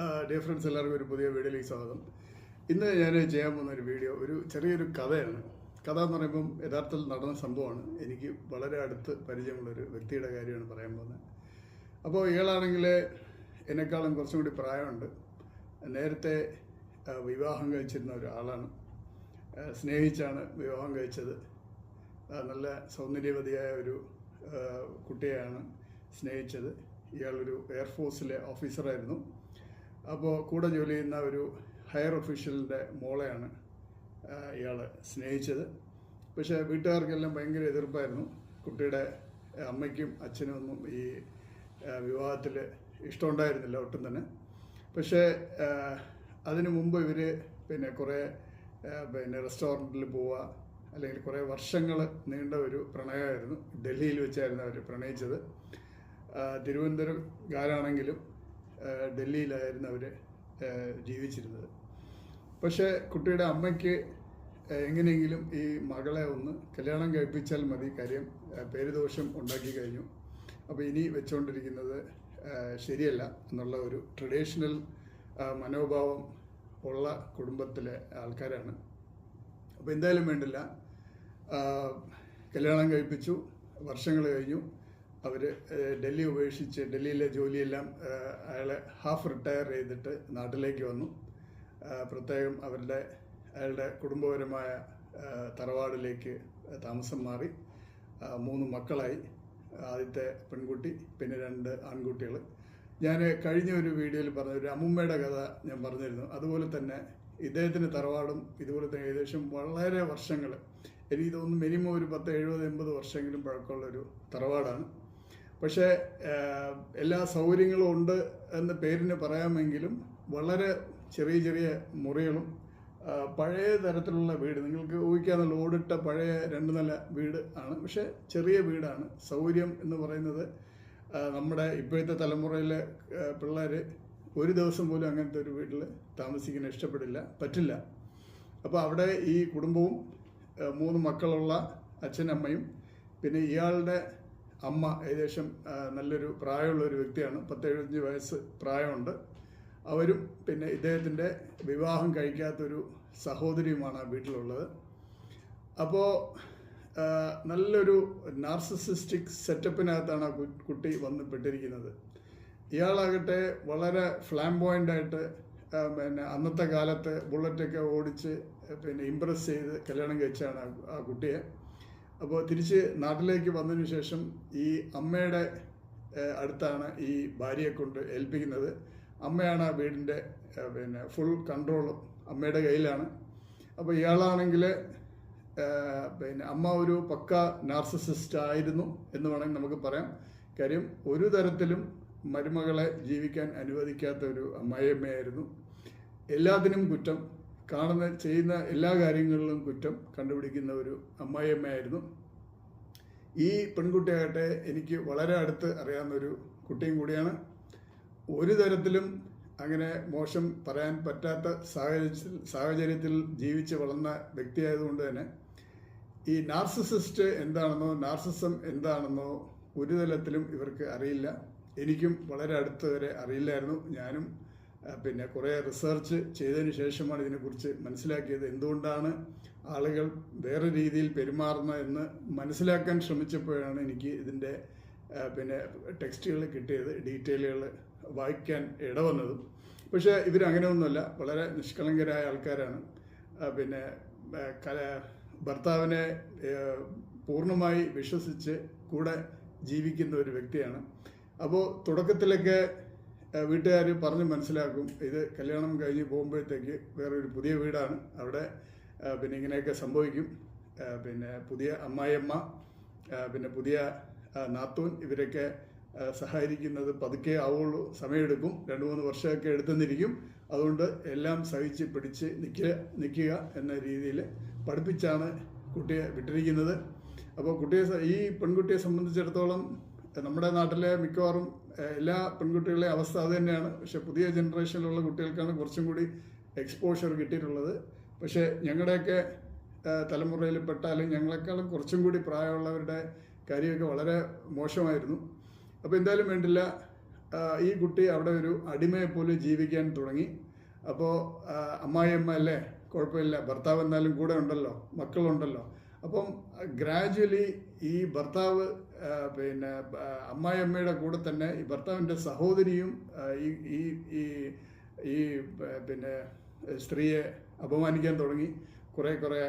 Dear friends എല്ലാവർക്കും ഒരു പുതിയ വീഡിയോയിലേക്ക് സ്വാഗതം. ഇന്ന് ഞാൻ ചെയ്യാൻ പോകുന്ന ഒരു വീഡിയോ ഒരു ചെറിയൊരു കഥയാണ്. കഥ എന്ന് പറയുമ്പം യഥാർത്ഥത്തിൽ നടന്ന സംഭവമാണ്. എനിക്ക് വളരെ അടുത്ത് പരിചയമുള്ളൊരു വ്യക്തിയുടെ കാര്യമാണ് പറയാൻ പോകുന്നത്. അപ്പോൾ ഇയാളാണെങ്കിൽ എന്നെക്കാളും കുറച്ചും കൂടി പ്രായമുണ്ട്. നേരത്തെ വിവാഹം കഴിച്ചിരുന്ന ഒരാളാണ്. സ്നേഹിച്ചാണ് വിവാഹം കഴിച്ചത്. നല്ല സൗന്ദര്യവതിയായ ഒരു കുട്ടിയെയാണ് സ്നേഹിച്ചത്. ഇയാളൊരു എയർഫോഴ്സിലെ ഓഫീസറായിരുന്നു അപ്പോൾ കൂടെ ജോലി ചെയ്യുന്ന ഒരു ഹയർ ഒഫീഷ്യലിന്റെ മോളെയാണ് ഇയാൾ സ്നേഹിച്ചത്. പക്ഷേ വീട്ടുകാർക്കെല്ലാം ഭയങ്കര എതിർപ്പായിരുന്നു. കുട്ടിയുടെ അമ്മയ്ക്കും അച്ഛനും ഒന്നും ഈ വിവാഹത്തിൽ ഇഷ്ടമുണ്ടായിരുന്നില്ല ഒട്ടും തന്നെ. പക്ഷേ അതിനു മുമ്പ് ഇവർ പിന്നെ കുറേ പിന്നെ റെസ്റ്റോറന്റിൽ പോവുക അല്ലെങ്കിൽ കുറേ വർഷങ്ങൾ നീണ്ട ഒരു പ്രണയമായിരുന്നു. ഡൽഹിയിൽ വെച്ചായിരുന്നു അവർ പ്രണയിച്ചത്. തിരുവനന്തപുരം തിരുവനന്തപുരംകാരാണെങ്കിലും ഡൽഹിയിലായിരുന്നു അവർ ജീവിച്ചിരുന്നത്. പക്ഷേ കുട്ടിയുടെ അമ്മയ്ക്ക് എങ്ങനെയെങ്കിലും ഈ മകളെ ഒന്ന് കല്യാണം കഴിപ്പിച്ചാൽ മതി കാര്യം പേരുദോഷം ഉണ്ടാക്കി കഴിഞ്ഞു. അപ്പോൾ ഇനി വെച്ചുകൊണ്ടിരിക്കുന്നത് ശരിയല്ല എന്നുള്ള ഒരു ട്രഡീഷണൽ മനോഭാവം ഉള്ള കുടുംബത്തിലെ ആൾക്കാരാണ്. അപ്പോൾ എന്തായാലും വേണ്ടില്ല. കല്യാണം കഴിപ്പിച്ചു വർഷങ്ങൾ കഴിഞ്ഞു. അവർ ഡൽഹി ഉപേക്ഷിച്ച് ഡൽഹിയിലെ ജോലിയെല്ലാം അയാളെ ഹാഫ് റിട്ടയർ ചെയ്തിട്ട് നാട്ടിലേക്ക് വന്നു. പ്രത്യേകം അവരുടെ അയാളുടെ കുടുംബപരമായ തറവാടിലേക്ക് താമസം മാറി. മൂന്ന് മക്കളായി. ആദ്യത്തെ പെൺകുട്ടി പിന്നെ രണ്ട് ആൺകുട്ടികൾ. ഞാൻ കഴിഞ്ഞ ഒരു വീഡിയോയിൽ പറഞ്ഞ ഒരു അമ്മുമ്മയുടെ കഥ ഞാൻ പറഞ്ഞിരുന്നു. അതുപോലെ തന്നെ ഇദ്ദേഹത്തിന് തറവാടും ഇതുപോലെ തന്നെ ഏകദേശം വളരെ വർഷങ്ങൾ. എനിക്ക് തോന്നുന്നു മിനിമം ഒരു പത്ത് എഴുപത് എൺപത് വർഷമെങ്കിലും പഴക്കമുള്ളൊരു തറവാടാണ്. പക്ഷേ എല്ലാ സൗകര്യങ്ങളും ഉണ്ട് എന്ന് പേരിന് പറയാമെങ്കിലും വളരെ ചെറിയ ചെറിയ മുറികളും പഴയ തരത്തിലുള്ള വീട് നിങ്ങൾക്ക് ഊഹിക്കാന്നുള്ള ഓടിട്ട പഴയ രണ്ട് നില വീട് ആണ്. പക്ഷേ ചെറിയ വീടാണ്. സൗകര്യം എന്ന് പറയുന്നത് നമ്മുടെ ഇപ്പോഴത്തെ തലമുറയിലെ പിള്ളേർ ഒരു ദിവസം പോലും അങ്ങനത്തെ ഒരു വീട്ടിൽ താമസിക്കാൻ ഇഷ്ടപ്പെടില്ല പറ്റില്ല. അപ്പോൾ അവിടെ ഈ കുടുംബവും മൂന്ന് മക്കളുള്ള അച്ഛനമ്മയും പിന്നെ ഇയാളുടെ അമ്മ ഏകദേശം നല്ലൊരു പ്രായമുള്ള ഒരു വ്യക്തിയാണ്. പത്ത് എഴുപത്തഞ്ച് വയസ്സ് പ്രായമുണ്ട്. അവരും പിന്നെ ഇദ്ദേഹത്തിന്റെ വിവാഹം കഴിക്കാത്തൊരു സഹോദരിയുമാണ് ആ വീട്ടിലുള്ളത്. അപ്പോൾ നല്ലൊരു നാർസസിസ്റ്റിക് സെറ്റപ്പിനകത്താണ് ആ കുട്ടി വന്ന് പെട്ടിരിക്കുന്നത്. ഇയാളാകട്ടെ വളരെ ഫ്ലാംബോയിന്റായിട്ട് പിന്നെ അന്നത്തെ കാലത്ത് ബുള്ളറ്റൊക്കെ ഓടിച്ച് പിന്നെ ഇമ്പ്രസ് ചെയ്ത് കല്യാണം കഴിച്ചാണ് ആ കുട്ടിയെ. അപ്പോൾ തിരിച്ച് നാട്ടിലേക്ക് വന്നതിന് ശേഷം ഈ അമ്മയുടെ അടുത്താണ് ഈ ഭാര്യയെ കൊണ്ട് ഏൽപ്പിക്കുന്നത്. അമ്മയാണ് ആ വീടിന്റെ പിന്നെ ഫുൾ കൺട്രോൾ അമ്മയുടെ കയ്യിലാണ്. അപ്പോൾ ഇയാളാണെങ്കിൽ പിന്നെ അമ്മ ഒരു പക്ക നാർസിസിസ്റ്റ് ആയിരുന്നു എന്ന് വേണമെങ്കിൽ നമുക്ക് പറയാം. കാര്യം ഒരു തരത്തിലും മരുമകളെ ജീവിക്കാൻ അനുവദിക്കാത്ത ഒരു അമ്മായിയമ്മയായിരുന്നു എല്ലാത്തിനും കുറ്റം കാണുന്ന ചെയ്യുന്ന എല്ലാ കാര്യങ്ങളിലും കുറ്റം കണ്ടുപിടിക്കുന്ന ഒരു അമ്മായിയമ്മയായിരുന്നു. ഈ പെൺകുട്ടിയാകട്ടെ എനിക്ക് വളരെ അടുത്ത് അറിയാവുന്ന ഒരു കുട്ടിയും കൂടിയാണ്. ഒരു തരത്തിലും അങ്ങനെ മോശം പറയാൻ പറ്റാത്ത സാഹചര്യത്തിൽ സാഹചര്യത്തിൽ ജീവിച്ച് വളർന്ന വ്യക്തിയായതുകൊണ്ട് തന്നെ ഈ നാർസിസിസ്റ്റ് എന്താണെന്നോ നാർസിസം എന്താണെന്നോ ഒരു തലത്തിലും ഇവർക്ക് അറിയില്ല. എനിക്കും വളരെ അടുത്ത് വരെ അറിയില്ലായിരുന്നു. ഞാനും പിന്നെ കുറേ റിസർച്ച് ചെയ്തതിന് ശേഷമാണ് ഇതിനെക്കുറിച്ച് മനസ്സിലാക്കിയത്. എന്തുകൊണ്ടാണ് ആളുകൾ വേറെ രീതിയിൽ പെരുമാറുന്നത് എന്ന് മനസ്സിലാക്കാൻ ശ്രമിച്ചപ്പോഴാണ് എനിക്ക് ഇതിന്റെ പിന്നെ ടെക്സ്റ്റുകൾ കിട്ടിയത് ഡീറ്റെയിലുകൾ വായിക്കാൻ ഇടവന്നതും. പക്ഷേ ഇവരങ്ങനെയൊന്നുമല്ല വളരെ നിഷ്കളങ്കരായ ആൾക്കാരാണ്. പിന്നെ കല ഭർത്താവിനെ പൂർണമായി വിശ്വസിച്ച് കൂടെ ജീവിക്കുന്ന ഒരു വ്യക്തിയാണ്. അപ്പോൾ തുടക്കത്തിലൊക്കെ വീട്ടുകാർ പറഞ്ഞ് മനസ്സിലാക്കും. ഇത് കല്യാണം കഴിഞ്ഞ് പോകുമ്പോഴത്തേക്ക് വേറൊരു പുതിയ വീടാണ്. അവിടെ പിന്നെ ഇങ്ങനെയൊക്കെ സംഭവിക്കും. പിന്നെ പുതിയ അമ്മായിയമ്മ പിന്നെ പുതിയ നാത്തൂൻ ഇവരൊക്കെ സഹായിക്കുന്നത് പതുക്കെ ആവുള്ളൂ. സമയമെടുക്കും. രണ്ട് മൂന്ന് വർഷമൊക്കെ എടുത്തെന്നിരിക്കും. അതുകൊണ്ട് എല്ലാം സഹിച്ച് പിടിച്ച് നിൽക്കുക നിൽക്കുക എന്ന രീതിയിൽ പഠിപ്പിച്ചാണ് കുട്ടിയെ വിട്ടിരിക്കുന്നത്. അപ്പോൾ കുട്ടിയെ ഈ പെൺകുട്ടിയെ സംബന്ധിച്ചിടത്തോളം നമ്മുടെ നാട്ടിലെ മിക്കവാറും എല്ലാ പെൺകുട്ടികളുടെ അവസ്ഥ അത് തന്നെയാണ്. പക്ഷെ പുതിയ ജനറേഷനിലുള്ള കുട്ടികൾക്കാണ് കുറച്ചും കൂടി എക്സ്പോഷർ കിട്ടിയിട്ടുള്ളത്. പക്ഷേ ഞങ്ങളുടെയൊക്കെ തലമുറയിൽ അല്ലെങ്കിൽ ഞങ്ങളെക്കാളും കുറച്ചും കൂടി പ്രായമുള്ളവരുടെ കാര്യമൊക്കെ വളരെ മോശമായിരുന്നു. അപ്പോൾ എന്തായാലും വേണ്ടില്ല ഈ കുട്ടി അവിടെ ഒരു അടിമയെ പോലെ ജീവിക്കാൻ തുടങ്ങി. അപ്പോൾ അമ്മായിയമ്മ അല്ലേ? കുഴപ്പമില്ല. ഭർത്താവ് എന്നാലും കൂടെ ഉണ്ടല്ലോ മക്കളുണ്ടല്ലോ. അപ്പം ഗ്രാജ്വലി ഈ ഭർത്താവ് പിന്നെ അമ്മായിയമ്മയുടെ കൂടെ തന്നെ ഈ ഭർത്താവിന്റെ സഹോദരിയും ഈ ഈ ഈ പിന്നെ സ്ത്രീയെ അപമാനിക്കാൻ തുടങ്ങി. കുറേ കുറേ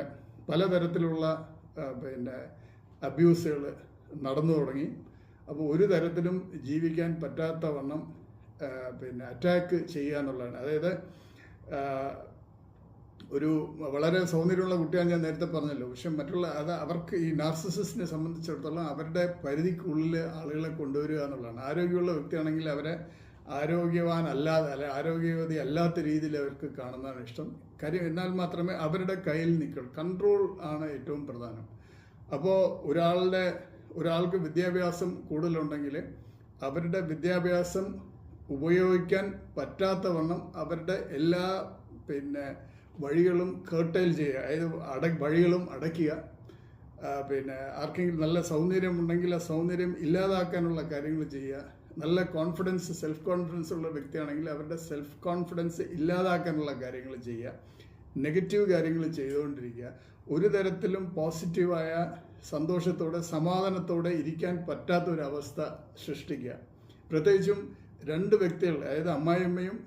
പലതരത്തിലുള്ള തരത്തിലുള്ള പിന്നെ അബ്യൂസുകൾ നടന്നു തുടങ്ങി. അപ്പോൾ ഒരു തരത്തിലും ജീവിക്കാൻ പറ്റാത്ത വണ്ണം പിന്നെ അറ്റാക്ക് ചെയ്യുക എന്നുള്ളതാണ് അതായത് ഒരു വളരെ സൗന്ദര്യമുള്ള കുട്ടിയാണ് ഞാൻ നേരത്തെ പറഞ്ഞല്ലോ. പക്ഷെ മറ്റുള്ള അത് അവർക്ക് ഈ നാർസിസിസ്റ്റിനെ സംബന്ധിച്ചിടത്തോളം അവരുടെ പരിധിക്കുള്ളിൽ ആളുകളെ കൊണ്ടുവരിക എന്നുള്ളതാണ്. ആരോഗ്യമുള്ള വ്യക്തിയാണെങ്കിൽ അവരെ ആരോഗ്യവാനല്ലാതെ അല്ലെ ആരോഗ്യവതി അല്ലാത്ത രീതിയിൽ അവർക്ക് കാണുന്നതാണ് ഇഷ്ടം. കാര്യം എന്നാൽ മാത്രമേ അവരുടെ കയ്യിൽ നിൽക്കുള്ളൂ. കൺട്രോൾ ആണ് ഏറ്റവും പ്രധാനം. അപ്പോൾ ഒരാളുടെ ഒരാൾക്ക് വിദ്യാഭ്യാസം കൂടുതലുണ്ടെങ്കിൽ അവരുടെ വിദ്യാഭ്യാസം ഉപയോഗിക്കാൻ പറ്റാത്ത വണ്ണം അവരുടെ എല്ലാ പിന്നെ വഴികളും കേർട്ടൈൽ ചെയ്യുക. അതായത് അട വഴികളും അടയ്ക്കുക. പിന്നെ ആർക്കെങ്കിലും നല്ല സൗന്ദര്യം ഉണ്ടെങ്കിൽ ആ സൗന്ദര്യം ഇല്ലാതാക്കാനുള്ള കാര്യങ്ങൾ ചെയ്യുക. നല്ല കോൺഫിഡൻസ് സെൽഫ് കോൺഫിഡൻസ് ഉള്ള വ്യക്തിയാണെങ്കിൽ അവരുടെ സെൽഫ് കോൺഫിഡൻസ് ഇല്ലാതാക്കാനുള്ള കാര്യങ്ങൾ ചെയ്യുക. നെഗറ്റീവ് കാര്യങ്ങൾ ചെയ്തുകൊണ്ടിരിക്കുക. ഒരു തരത്തിലും പോസിറ്റീവായ സന്തോഷത്തോടെ സമാധാനത്തോടെ ഇരിക്കാൻ പറ്റാത്ത ഒരു അവസ്ഥ സൃഷ്ടിക്കുക. പ്രത്യേകിച്ചും രണ്ട് വ്യക്തികൾ അതായത് അമ്മായിയമ്മയും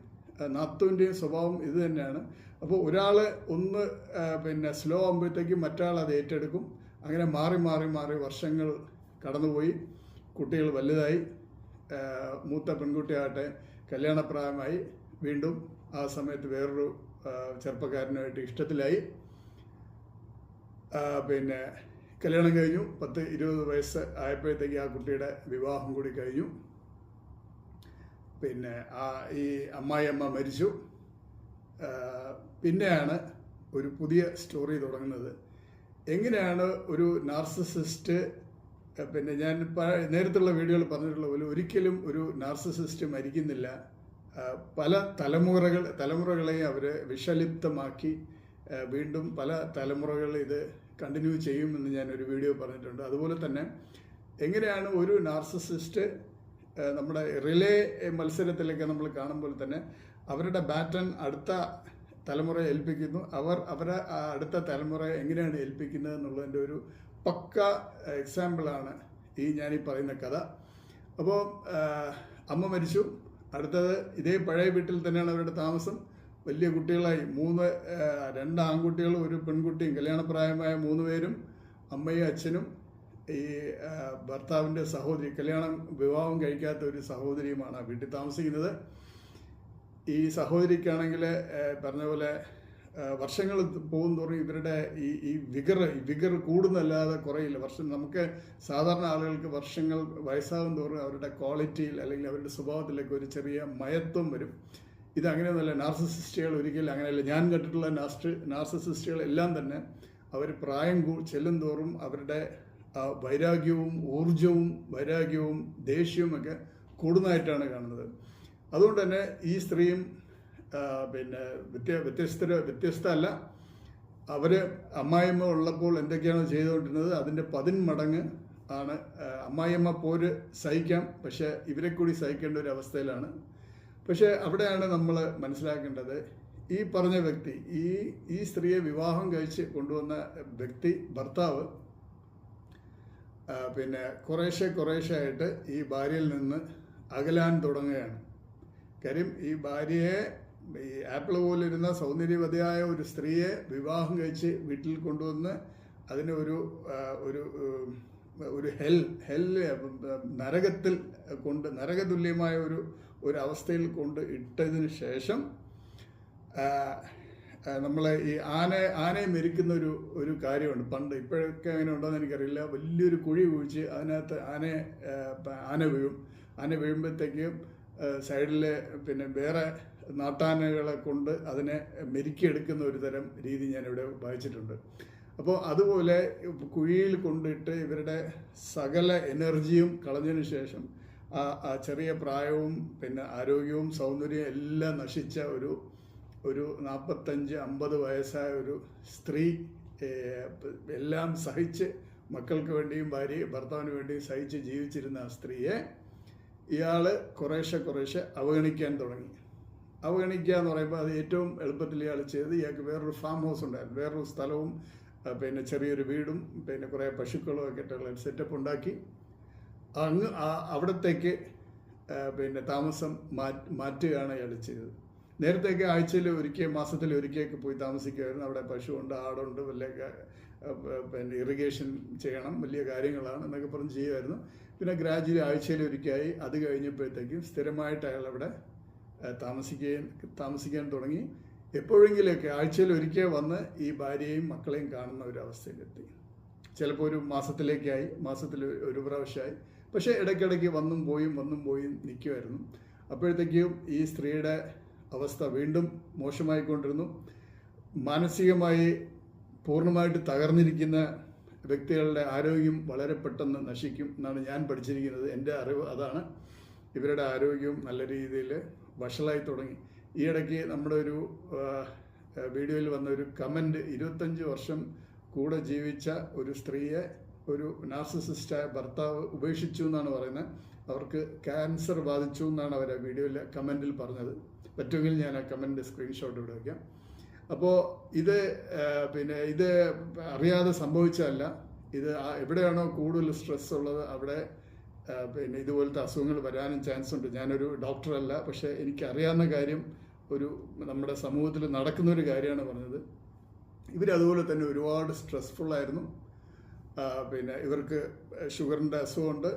നാത്തുവിന്റെയും സ്വഭാവം ഇത് തന്നെയാണ്. അപ്പോൾ ഒരാൾ ഒന്ന് പിന്നെ സ്ലോ ആകുമ്പോഴത്തേക്കും മറ്റാൾ അത് ഏറ്റെടുക്കും. അങ്ങനെ മാറി മാറി മാറി വർഷങ്ങൾ കടന്നുപോയി. കുട്ടികൾ വലുതായി. മൂത്ത പെൺകുട്ടിയാകട്ടെ കല്യാണപ്രായമായി. വീണ്ടും ആ സമയത്ത് വേറൊരു ചെറുപ്പക്കാരനായിട്ട് ഇഷ്ടത്തിലായി. പിന്നെ കല്യാണം കഴിഞ്ഞു. പത്ത് ഇരുപത് വയസ്സ് ആയപ്പോഴത്തേക്ക് ആ കുട്ടിയുടെ വിവാഹം കൂടി കഴിഞ്ഞു. പിന്നെ ആ ഈ അമ്മായിയമ്മ മരിച്ചു. പിന്നെയാണ് ഒരു പുതിയ സ്റ്റോറി തുടങ്ങുന്നത്. എങ്ങനെയാണ് ഒരു നാർസിസിസ്റ്റ് പിന്നെ ഞാൻ നേരത്തുള്ള വീഡിയോയിൽ പറഞ്ഞിട്ടുള്ള പോലെ ഒരിക്കലും ഒരു നാർസിസിസ്റ്റ് മരിക്കുന്നില്ല. പല തലമുറകൾ തലമുറകളെയും അവർ വിഷലിപ്തമാക്കി വീണ്ടും പല തലമുറകൾ ഇത് കണ്ടിന്യൂ ചെയ്യുമെന്ന് ഞാൻ ഒരു വീഡിയോ പറഞ്ഞിട്ടുണ്ട്. അതുപോലെ തന്നെ എങ്ങനെയാണ് ഒരു നാർസിസിസ്റ്റ് നമ്മുടെ റിലേ മത്സരത്തിലൊക്കെ നമ്മൾ കാണുമ്പോൾ തന്നെ അവരുടെ ബാറ്റൺ അടുത്ത തലമുറയെ ഏൽപ്പിക്കുന്നു. അവർ അവരെ അടുത്ത തലമുറയെ എങ്ങനെയാണ് ഏൽപ്പിക്കുന്നത് എന്നുള്ളതിന്റെ ഒരു പക്ക എക്സാമ്പിളാണ് ഈ ഞാനീ പറയുന്ന കഥ. അപ്പോൾ അമ്മ മരിച്ചു. അടുത്തത് ഇതേ പഴയ വീട്ടിൽ തന്നെയാണ് അവരുടെ താമസം. വലിയ കുട്ടികളായി. മൂന്ന് രണ്ട് ആൺകുട്ടികളും ഒരു പെൺകുട്ടിയും. കല്യാണപ്രായമായ മൂന്ന് പേരും അമ്മയും അച്ഛനും ഈ ഭർത്താവിന്റെ സഹോദരി. കല്യാണം വിവാഹം കഴിക്കാത്ത ഒരു സഹോദരിയുമാണ് ആ വീട്ടിൽ താമസിക്കുന്നത്. ഈ സഹോദരിക്കാണെങ്കിൽ പറഞ്ഞ പോലെ വർഷങ്ങൾ പോകും തോറും ഇവരുടെ ഈ ഈ വിഗർ വിഗർ കൂടുന്നല്ലാതെ കുറയില്ല. വർഷം നമുക്ക് സാധാരണ ആളുകൾക്ക് വർഷങ്ങൾ വയസ്സാകും തോറും അവരുടെ ക്വാളിറ്റിയിൽ അല്ലെങ്കിൽ അവരുടെ സ്വഭാവത്തിലൊക്കെ ഒരു ചെറിയ മയത്വം വരും. ഇത് അങ്ങനെയൊന്നുമല്ല. നാർസസിസ്റ്റുകൾ ഒരിക്കലും അങ്ങനെയല്ല. ഞാൻ കണ്ടിട്ടുള്ള നാസ്റ്റ് നാർസസിസ്റ്റുകൾ എല്ലാം തന്നെ അവർ പ്രായം ചെല്ലും തോറും അവരുടെ വൈരാഗ്യവും ഊർജവും വൈരാഗ്യവും ദേഷ്യവും ഒക്കെ കൂടുന്നതായിട്ടാണ് കാണുന്നത്. അതുകൊണ്ട് തന്നെ ഈ സ്ത്രീയും പിന്നെ വ്യത്യ വ്യത്യസ്ത വ്യത്യസ്ത അല്ല അവർ അമ്മായിയമ്മ ഉള്ളപ്പോൾ എന്തൊക്കെയാണ് ചെയ്തുകൊണ്ടിരുന്നത് അതിന്റെ പതിന്മടങ്ങ് ആണ്. അമ്മായിമ്മ അമ്മായിയമ്മ പോര് സഹിക്കാം പക്ഷേ ഇവരെ കൂടി സഹിക്കേണ്ട ഒരു അവസ്ഥയിലാണ്. പക്ഷേ അവിടെയാണ് നമ്മൾ മനസ്സിലാക്കേണ്ടത് ഈ പറഞ്ഞ വ്യക്തി ഈ ഈ സ്ത്രീയെ വിവാഹം കഴിച്ച് കൊണ്ടുവന്ന വ്യക്തി ഭർത്താവ് പിന്നെ കുറേശ്ശെ കുറേശ്ശെ ആയിട്ട് ഈ ഭാര്യയിൽ നിന്ന് അകലാൻ തുടങ്ങുകയാണ്. കാര്യം ഈ ഭാര്യയെ ഈ ആപ്പിൾ പോലിരുന്ന സൗന്ദര്യവതിയായ ഒരു സ്ത്രീയെ വിവാഹം കഴിച്ച് വീട്ടിൽ കൊണ്ടുവന്ന് അതിന് ഒരു ഒരു ഒരു ഹെൽ ഹെൽ നരകത്തിൽ കൊണ്ട് നരകതുല്യമായ ഒരു ഒരു അവസ്ഥയിൽ കൊണ്ട് ഇട്ടതിന് ശേഷം നമ്മളെ ഈ ആന ആനയെ മെരിക്കുന്ന ഒരു ഒരു കാര്യമുണ്ട്. പണ്ട് ഇപ്പോഴൊക്കെ അങ്ങനെ ഉണ്ടോ എന്ന് എനിക്കറിയില്ല. വലിയൊരു കുഴി കുഴിച്ച് അതിനകത്ത് ആനയെ ആന വീഴും. ആന വീഴുമ്പോഴത്തേക്കും സൈഡിൽ പിന്നെ വേറെ നാട്ടാനകളെ കൊണ്ട് അതിനെ മെരുക്കിയെടുക്കുന്ന ഒരു തരം രീതി ഞാനിവിടെ വായിച്ചിട്ടുണ്ട്. അപ്പോൾ അതുപോലെ കുഴിയിൽ കൊണ്ടിട്ട് ഇവരുടെ സകല എനർജിയും കളഞ്ഞതിന് ശേഷം ആ ചെറിയ പ്രായവും പിന്നെ ആരോഗ്യവും സൗന്ദര്യവും എല്ലാം നശിച്ച ഒരു ഒരു നാൽപ്പത്തഞ്ച് അമ്പത് വയസ്സായ ഒരു സ്ത്രീ എല്ലാം സഹിച്ച് മക്കൾക്ക് വേണ്ടിയും ഭാര്യ ഭർത്താവിന് വേണ്ടിയും സഹിച്ച് ജീവിച്ചിരുന്ന ആ സ്ത്രീയെ ഇയാൾ കുറേശ്ശെ കുറേശ്ശെ അവഗണിക്കാൻ തുടങ്ങി. അവഗണിക്കുക എന്ന് പറയുമ്പോൾ അത് ഏറ്റവും എളുപ്പത്തിൽ ഇയാൾ ചെയ്ത് ഇയാൾക്ക് വേറൊരു ഫാം ഹൗസ് ഉണ്ടായിരുന്നു. വേറൊരു സ്ഥലവും പിന്നെ ചെറിയൊരു വീടും പിന്നെ കുറേ പശുക്കളും ഒക്കെ ആയിട്ടുള്ള ഒരു സെറ്റപ്പ് ഉണ്ടാക്കി. അങ്ങ് അവിടത്തേക്ക് പിന്നെ താമസം മാറ്റ് മാറ്റുകയാണ് ഇയാൾ ചെയ്തത്. നേരത്തെയൊക്കെ ആഴ്ചയിൽ ഒരിക്കൽ മാസത്തിൽ ഒരിക്കലൊക്കെ പോയി താമസിക്കുമായിരുന്നു. അവിടെ പശുവുണ്ട് ആടുണ്ട് വലിയ പിന്നെ ഇറിഗേഷൻ ചെയ്യണം വലിയ കാര്യങ്ങളാണ് എന്നൊക്കെ പറഞ്ഞ് ചെയ്യുമായിരുന്നു. പിന്നെ ഗ്രാജുവലി ആഴ്ചയിൽ ഒരിക്കലായി. അത് കഴിഞ്ഞപ്പോഴത്തേക്കും സ്ഥിരമായിട്ട് അയാൾ അവിടെ താമസിക്കുകയും താമസിക്കാൻ തുടങ്ങി. എപ്പോഴെങ്കിലുമൊക്കെ ആഴ്ചയിൽ ഒരിക്കൽ വന്ന് ഈ ഭാര്യയെയും മക്കളെയും കാണുന്ന ഒരു അവസ്ഥയിലെത്തി. ചിലപ്പോൾ ഒരു മാസത്തിലേക്കായി മാസത്തിൽ ഒരു പ്രാവശ്യമായി. പക്ഷേ ഇടയ്ക്കിടയ്ക്ക് വന്നും പോയും വന്നും പോയും നിൽക്കുമായിരുന്നു. അപ്പോഴത്തേക്കും ഈ സ്ത്രീയുടെ അവസ്ഥ വീണ്ടും മോശമായിക്കൊണ്ടിരുന്നു. മാനസികമായി പൂർണമായിട്ട് തകർന്നിരിക്കുന്ന വ്യക്തികളുടെ ആരോഗ്യം വളരെ പെട്ടെന്ന് നശിക്കും എന്നാണ് ഞാൻ പഠിച്ചിരിക്കുന്നത്. എന്റെ അറിവ് അതാണ്. ഇവരുടെ ആരോഗ്യവും നല്ല രീതിയിൽ വഷളായി തുടങ്ങി. ഈ ഇടയ്ക്ക് നമ്മുടെ ഒരു വീഡിയോയിൽ വന്ന ഒരു കമന്റ് ഇരുപത്തഞ്ച് വർഷം കൂടെ ജീവിച്ച ഒരു സ്ത്രീയെ ഒരു നാർസിസിസ്റ്റായ ഭർത്താവ് ഉപേക്ഷിച്ചു എന്നാണ് പറയുന്നത്. അവർക്ക് ക്യാൻസർ ബാധിച്ചു എന്നാണ് അവർ വീഡിയോയിൽ കമന്റിൽ പറഞ്ഞത്. പറ്റുമെങ്കിൽ ഞാൻ ആ കമന്റ് സ്ക്രീൻഷോട്ട് ഇവിടെ വയ്ക്കാം അപ്പോൾ ഇത് പിന്നെ ഇത് അറിയാതെ സംഭവിച്ചതല്ല. ഇത് എവിടെയാണോ കൂടുതൽ സ്ട്രെസ് ഉള്ളത് അവിടെ പിന്നെ ഇതുപോലത്തെ അസുഖങ്ങൾ വരാനും ചാൻസ് ഉണ്ട്. ഞാനൊരു ഡോക്ടറല്ല പക്ഷേ എനിക്കറിയാവുന്ന കാര്യം ഒരു നമ്മുടെ സമൂഹത്തിൽ നടക്കുന്ന ഒരു കാര്യമാണ് പറഞ്ഞത്. ഇവരതുപോലെ തന്നെ ഒരുപാട് സ്ട്രെസ്ഫുള്ളായിരുന്നു പിന്നെ ഇവർക്ക് ഷുഗറിന്റെ അസുഖമുണ്ട്.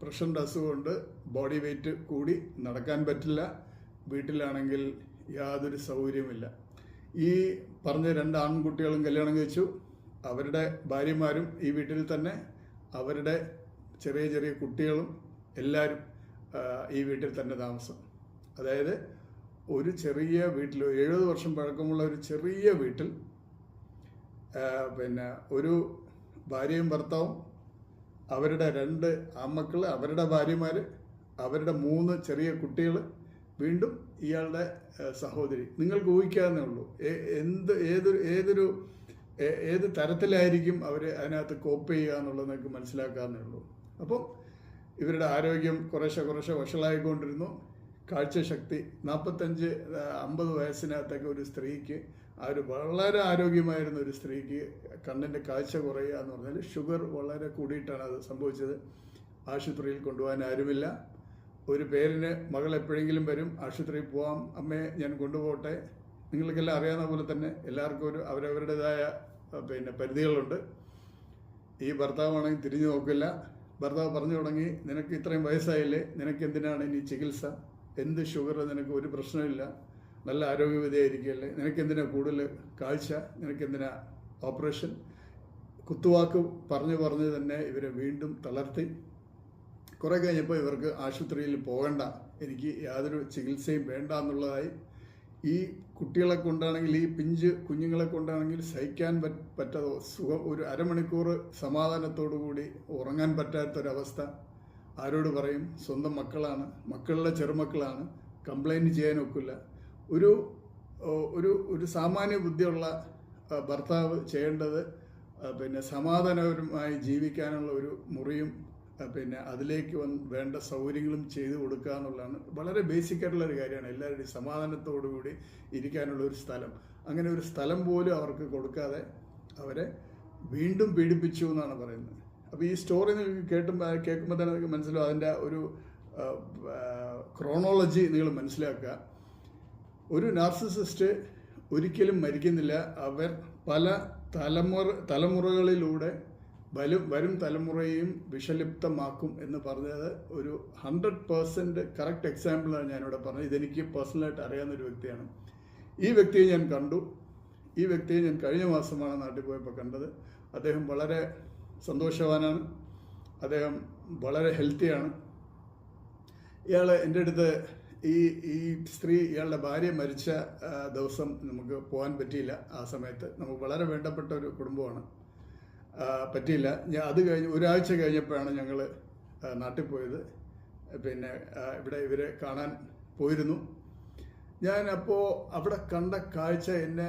പ്രഷറിന്റെ അസുഖമുണ്ട്. ബോഡി വെയിറ്റ് കൂടി നടക്കാൻ പറ്റില്ല. വീട്ടിലാണെങ്കിൽ യാതൊരു സൗകര്യമില്ല ഈ പറഞ്ഞ രണ്ട് ആൺകുട്ടികളും കല്യാണം കഴിച്ചു. അവരുടെ ഭാര്യമാരും ഈ വീട്ടിൽ തന്നെ. അവരുടെ ചെറിയ ചെറിയ കുട്ടികളും എല്ലാവരും ഈ വീട്ടിൽ തന്നെ താമസം. അതായത് ഒരു ചെറിയ വീട്ടിൽ എഴുപത് വർഷം പഴക്കമുള്ള ഒരു ചെറിയ വീട്ടിൽ പിന്നെ ഒരു ഭാര്യയും ഭർത്താവും അവരുടെ രണ്ട് അമ്മക്കൾ അവരുടെ ഭാര്യമാർ അവരുടെ മൂന്ന് ചെറിയ കുട്ടികൾ വീണ്ടും ഇയാളുടെ സഹോദരി. നിങ്ങൾക്ക് ഊഹിക്കാവുന്നേ ഉള്ളൂ. എന്ത് ഏതൊരു ഏതൊരു ഏത് തരത്തിലായിരിക്കും അവർ അതിനകത്ത് കോപ്പ് ചെയ്യുക എന്നുള്ളത് നിങ്ങൾക്ക് മനസ്സിലാക്കാവുന്നേ ഉള്ളൂ. അപ്പം ഇവരുടെ ആരോഗ്യം കുറേശ്ശെ കുറേശ്ശെ വഷളായിക്കൊണ്ടിരുന്നു. കാഴ്ചശക്തി നാൽപ്പത്തഞ്ച് അമ്പത് വയസ്സിനകത്തൊക്കെ ഒരു സ്ത്രീക്ക് ആ ഒരു വളരെ ആരോഗ്യമായിരുന്ന ഒരു സ്ത്രീക്ക് കണ്ണിന്റെ കാഴ്ച കുറയുക എന്ന് പറഞ്ഞാൽ ഷുഗർ വളരെ കൂടിയിട്ടാണ് അത് സംഭവിച്ചത്. ആശുപത്രിയിൽ കൊണ്ടുപോകാൻ ആരുമില്ല. ഒരു പേരിന് മകൾ എപ്പോഴെങ്കിലും വരും. ആശുപത്രിയിൽ പോവാം. അമ്മയെ ഞാൻ കൊണ്ടുപോകട്ടെ. നിങ്ങൾക്കെല്ലാം അറിയാവുന്ന പോലെ തന്നെ എല്ലാവർക്കും ഒരു അവരവരുടേതായ പിന്നെ പരിധികളുണ്ട്. ഈ ഭർത്താവാണെങ്കിൽ തിരിഞ്ഞു നോക്കില്ല. ഭർത്താവ് പറഞ്ഞു തുടങ്ങി നിനക്ക് ഇത്രയും വയസ്സായില്ലേ? നിനക്ക് എന്തിനാണ് ഇനി ചികിത്സ? എന്ത് ഷുഗർ നിനക്ക് ഒരു പ്രശ്നമില്ല നല്ല ആരോഗ്യവതിയായിരിക്കുകയല്ലേ നിനക്കെന്തിനാ കൂടുതൽ കാഴ്ച? നിനക്കെന്തിനാ ഓപ്പറേഷൻ? കുത്തുവാക്ക് പറഞ്ഞു പറഞ്ഞ് തന്നെ ഇവരെ വീണ്ടും തളർത്തി. കുറേ കഴിഞ്ഞപ്പോൾ ഇവർക്ക് ആശുപത്രിയിൽ പോകണ്ട. എനിക്ക് യാതൊരു ചികിത്സയും വേണ്ട എന്നുള്ളതായി. ഈ കുട്ടികളെ കൊണ്ടാണെങ്കിൽ ഈ പിഞ്ച് കുഞ്ഞുങ്ങളെ കൊണ്ടാണെങ്കിൽ സഹിക്കാൻ പറ്റ- പറ്റാത്ത സുഖം. ഒരു അരമണിക്കൂർ സമാധാനത്തോടു കൂടി ഉറങ്ങാൻ പറ്റാത്തൊരവസ്ഥ. ആരോട് പറയും? സ്വന്തം മക്കളാണ്. മക്കളുടെ ചെറുമക്കളാണ്. കംപ്ലൈന്റ് ചെയ്യാൻ ഒക്കില്ല. ഒരു ഒരു ഒരു സാമാന്യ ബുദ്ധിയുള്ള ഭർത്താവ് ചെയ്യേണ്ടത് പിന്നെ സമാധാനപരമായി ജീവിക്കാനുള്ള ഒരു മുറിയും പിന്നെ അതിലേക്ക് വന്ന് വേണ്ട സൗകര്യങ്ങളും ചെയ്തു കൊടുക്കുക എന്നുള്ളതാണ്. വളരെ ബേസിക് ഒരു കാര്യമാണ്. എല്ലാവരുടെയും സമാധാനത്തോടു കൂടി ഇരിക്കാനുള്ള ഒരു സ്ഥലം. അങ്ങനെ ഒരു സ്ഥലം പോലും അവർക്ക് കൊടുക്കാതെ അവരെ വീണ്ടും പീഡിപ്പിച്ചു എന്നാണ് പറയുന്നത്. അപ്പോൾ ഈ സ്റ്റോറി നിങ്ങൾക്ക് കേട്ടുമ്പോൾ കേൾക്കുമ്പോൾ തന്നെ നിങ്ങൾക്ക് മനസ്സിലാവും. അതിന്റെ ഒരു ക്രോണോളജി നിങ്ങൾ മനസ്സിലാക്കുക. ഒരു നാർസിസിസ്റ്റ് ഒരിക്കലും മരിക്കുന്നില്ല. അവർ പല തലമുറ തലമുറകളിലൂടെ വരും വരും തലമുറയെയും വിഷലിപ്തമാക്കും എന്ന് പറഞ്ഞത് ഒരു ഹൺഡ്രഡ് പേഴ്സന്റ് കറക്റ്റ് എക്സാമ്പിളാണ് ഞാനിവിടെ പറഞ്ഞത്. ഇതെനിക്ക് പേഴ്സണലായിട്ട് അറിയാവുന്ന ഒരു വ്യക്തിയാണ്. ഈ വ്യക്തിയെ ഞാൻ കണ്ടു. ഈ വ്യക്തിയെ ഞാൻ കഴിഞ്ഞ മാസമാണ് നാട്ടിൽ പോയപ്പോൾ കണ്ടത്. അദ്ദേഹം വളരെ സന്തോഷവാനാണ്. അദ്ദേഹം വളരെ ഹെൽത്തിയാണ് ഇയാൾ എന്റെ അടുത്ത് ഈ ഈ സ്ത്രീ ഇയാളുടെ ഭാര്യ മരിച്ച ദിവസം നമുക്ക് പോകാൻ പറ്റിയില്ല. ആ സമയത്ത് നമുക്ക് വളരെ വേണ്ടപ്പെട്ട ഒരു കുടുംബമാണ്. പറ്റിയില്ല. ഞാൻ അത് കഴിഞ്ഞ് ഒരാഴ്ച കഴിഞ്ഞപ്പോഴാണ് ഞങ്ങൾ നാട്ടിൽ പോയത്. പിന്നെ ഇവിടെ ഇവരെ കാണാൻ പോയിരുന്നു. ഞാൻ അപ്പോൾ അവിടെ കണ്ട കാഴ്ച എന്നെ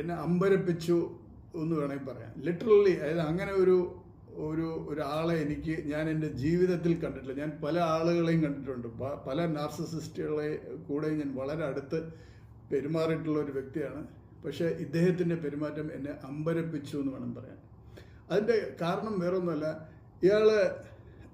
എന്നെ അമ്പരപ്പിച്ചു എന്ന് വേണമെങ്കിൽ പറയാം. ലിറ്ററലി അതായത് അങ്ങനെ ഒരു ഒരു ഒരാളെ എനിക്ക് ഞാൻ എന്റെ ജീവിതത്തിൽ കണ്ടിട്ടില്ല. ഞാൻ പല ആളുകളെയും കണ്ടിട്ടുണ്ട്. പല നാർസിസിസ്റ്റുകളെ കൂടെ ഞാൻ വളരെ അടുത്ത് പെരുമാറിയിട്ടുള്ള ഒരു വ്യക്തിയാണ്. പക്ഷേ ഇദ്ദേഹത്തിന്റെ പെരുമാറ്റം എന്നെ അമ്പരപ്പിച്ചു എന്ന് വേണം പറയാൻ. അതിന്റെ കാരണം വേറൊന്നുമല്ല. ഇയാൾ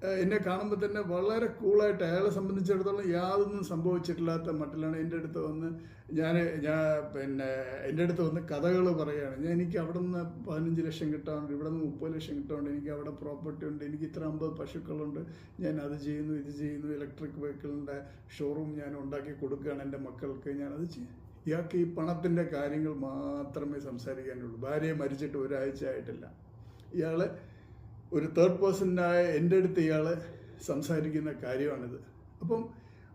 എന്നെ കാണുമ്പോൾ തന്നെ വളരെ കൂളായിട്ട് അയാളെ സംബന്ധിച്ചിടത്തോളം യാതൊന്നും സംഭവിച്ചിട്ടില്ലാത്ത മട്ടിലാണ് എന്റെ അടുത്ത് വന്ന് ഞാൻ ഞാൻ പിന്നെ എന്റെ അടുത്ത് വന്ന് കഥകൾ പറയുകയാണ് ഞാൻ എനിക്ക് അവിടെ നിന്ന് പതിനഞ്ച് ലക്ഷം കിട്ടാറുണ്ട് ഇവിടെ നിന്ന് മുപ്പത് ലക്ഷം കിട്ടാറുണ്ട് എനിക്ക് അവിടെ പ്രോപ്പർട്ടി ഉണ്ട് എനിക്ക് ഇത്ര അമ്പത് പശുക്കളുണ്ട് ഞാൻ അത് ചെയ്യുന്നു ഇത് ചെയ്യുന്നു ഇലക്ട്രിക് വെഹിക്കിളിന്റെ ഷോറൂം ഞാൻ ഉണ്ടാക്കി കൊടുക്കുകയാണ് എന്റെ മക്കൾക്ക്. ഞാൻ അത് ചെയ്യും. ഇയാൾക്ക് ഈ പണത്തിന്റെ കാര്യങ്ങൾ മാത്രമേ സംസാരിക്കാനുള്ളൂ. ഭാര്യയെ മരിച്ചിട്ട് ഒരാഴ്ച ആയിട്ടില്ല. ഇയാൾ ഒരു തേർഡ് പേഴ്സണായ എന്റെ അടുത്ത് ഇയാൾ സംസാരിക്കുന്ന കാര്യമാണിത്. അപ്പം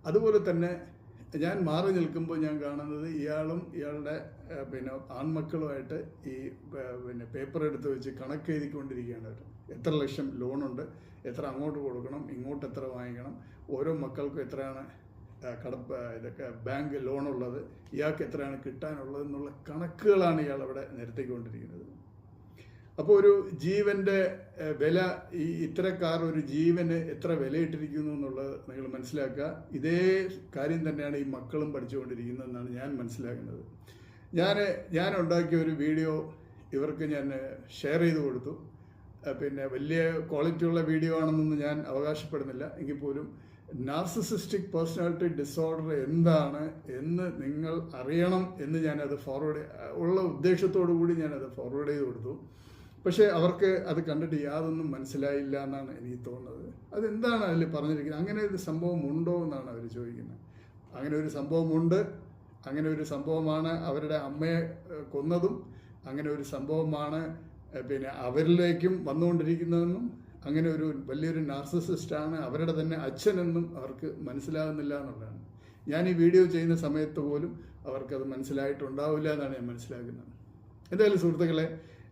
അതുപോലെ തന്നെ ഞാൻ മാറി നിൽക്കുമ്പോൾ ഞാൻ കാണുന്നത് ഇയാളും ഇയാളുടെ പിന്നെ ആൺമക്കളുമായിട്ട് ഈ പിന്നെ പേപ്പർ എടുത്ത് വെച്ച് കണക്ക് എഴുതിക്കൊണ്ടിരിക്കുകയാണ്. അവർ എത്ര ലക്ഷം ലോണുണ്ട് എത്ര അങ്ങോട്ട് കൊടുക്കണം ഇങ്ങോട്ട് എത്ര വാങ്ങിക്കണം ഓരോ മക്കൾക്കും എത്രയാണ് കടപ്പ് ഇതൊക്കെ ബാങ്ക് ലോണുള്ളത് ഇയാൾക്ക് എത്രയാണ് കിട്ടാനുള്ളത് എന്നുള്ള കണക്കുകളാണ് ഇയാൾ അവിടെ നിരത്തിക്കൊണ്ടിരിക്കുന്നത്. അപ്പോൾ ഒരു ജീവന്റെ വില ഈ ഇത്തരക്കാർ ഒരു ജീവന് എത്ര വിലയിട്ടിരിക്കുന്നു എന്നുള്ളത് നിങ്ങൾ മനസ്സിലാക്കുക. ഇതേ കാര്യം തന്നെയാണ് ഈ മക്കളും പഠിച്ചുകൊണ്ടിരിക്കുന്നതെന്നാണ് ഞാൻ മനസ്സിലാക്കുന്നത്. ഞാൻ ഞാൻ ഉണ്ടാക്കിയ ഒരു വീഡിയോ ഇവർക്ക് ഞാൻ ഷെയർ ചെയ്ത് കൊടുത്തു. പിന്നെ വലിയ ക്വാളിറ്റിയുള്ള വീഡിയോ ആണെന്നൊന്നും ഞാൻ അവകാശപ്പെടുന്നില്ല. എങ്കിൽ പോലും നാർസിസിസ്റ്റിക് പേഴ്സണാലിറ്റി ഡിസോർഡർ എന്താണ് എന്ന് നിങ്ങൾ അറിയണം എന്ന് ഞാനത് ഫോർവേഡ് ഉള്ള ഉദ്ദേശത്തോടു കൂടി ഞാനത് ഫോർവേഡ് ചെയ്ത് കൊടുത്തു. പക്ഷേ അവർക്ക് അത് കണ്ടിട്ട് യാതൊന്നും മനസ്സിലായില്ല എന്നാണ് എനിക്ക് തോന്നുന്നത്. അതെന്താണ് അതിൽ പറഞ്ഞിരിക്കുന്നത്? അങ്ങനെ ഒരു സംഭവം ഉണ്ടോ എന്നാണ് അവർ ചോദിക്കുന്നത്. അങ്ങനെ ഒരു സംഭവമുണ്ട് അങ്ങനെ ഒരു സംഭവമാണ് അവരുടെ അമ്മയെ കൊന്നതും. അങ്ങനെ ഒരു സംഭവമാണ് പിന്നെ അവരിലേക്കും വന്നുകൊണ്ടിരിക്കുന്നതെന്നും അങ്ങനെ ഒരു വലിയൊരു നാർസസിസ്റ്റാണ് അവരുടെ തന്നെ അച്ഛനെന്നും അവർക്ക് മനസ്സിലാകുന്നില്ല എന്നുള്ളതാണ്. ഞാൻ ഈ വീഡിയോ ചെയ്യുന്ന സമയത്ത് പോലും അവർക്കത് മനസ്സിലായിട്ടുണ്ടാവില്ല എന്നാണ് ഞാൻ മനസ്സിലാക്കുന്നത്. എന്തായാലും സുഹൃത്തുക്കളെ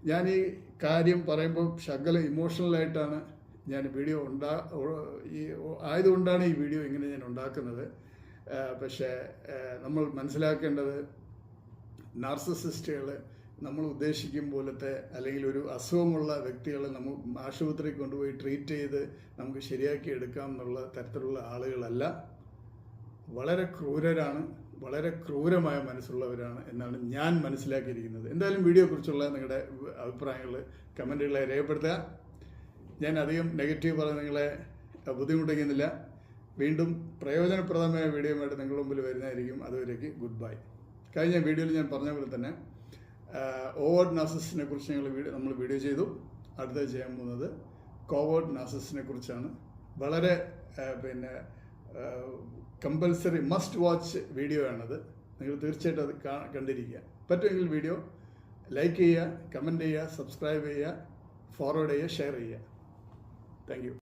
ഞാൻ ഈ കാര്യം പറയുമ്പോൾ ശകല ഇമോഷണൽ ആയിട്ടാണ് ഞാൻ വീഡിയോ ഉണ്ടാ ഈ ആയതുകൊണ്ടാണ് ഈ വീഡിയോ ഇങ്ങനെ ഞാൻ ഉണ്ടാക്കുന്നത്. പക്ഷേ നമ്മൾ മനസ്സിലാക്കേണ്ടത് നാർസസിസ്റ്റുകൾ നമ്മൾ ഉദ്ദേശിക്കും പോലത്തെ അല്ലെങ്കിൽ ഒരു അസുഖമുള്ള വ്യക്തികളെ നമ്മൾ ആശുപത്രി കൊണ്ടുപോയി ട്രീറ്റ് ചെയ്ത് നമുക്ക് ശരിയാക്കി എടുക്കാം എന്നുള്ള തരത്തിലുള്ള ആളുകളല്ല. വളരെ ക്രൂരരാണ്. വളരെ ക്രൂരമായ മനസ്സുള്ളവരാണ് എന്നാണ് ഞാൻ മനസ്സിലാക്കിയിരിക്കുന്നത്. എന്തായാലും വീഡിയോയെക്കുറിച്ചുള്ള നിങ്ങളുടെ അഭിപ്രായങ്ങൾ കമന്റുകളെ രേഖപ്പെടുത്തുക. ഞാൻ അധികം നെഗറ്റീവ് പറഞ്ഞ് നിങ്ങളെ ബുദ്ധിമുട്ടിക്കുന്നില്ല. വീണ്ടും പ്രയോജനപ്രദമായ വീഡിയോയുമായിട്ട് നിങ്ങളുടെ മുമ്പിൽ വരുന്നതായിരിക്കും. അതുവരേക്ക് ഗുഡ് ബൈ കഴിഞ്ഞ വീഡിയോയിൽ ഞാൻ പറഞ്ഞ പോലെ തന്നെ ഓവേർഡ് നാസസിനെ കുറിച്ച് ഞങ്ങൾ വീഡിയോ നമ്മൾ വീഡിയോ ചെയ്തു. അടുത്ത ചെയ്യാൻ പോകുന്നത് കോവേർഡ് നാസസിനെ കുറിച്ചാണ്. വളരെ പിന്നെ കമ്പൽസറി മസ്റ്റ് വാച്ച് വീഡിയോ ആണത്. നിങ്ങൾ തീർച്ചയായിട്ടും അത് കണ്ടിരിക്കുക. പറ്റുമെങ്കിൽ വീഡിയോ ലൈക്ക് ചെയ്യുക കമന്റ് ചെയ്യുക സബ്സ്ക്രൈബ് ചെയ്യുക ഫോർവേഡ് ചെയ്യുക ഷെയർ ചെയ്യുക. താങ്ക്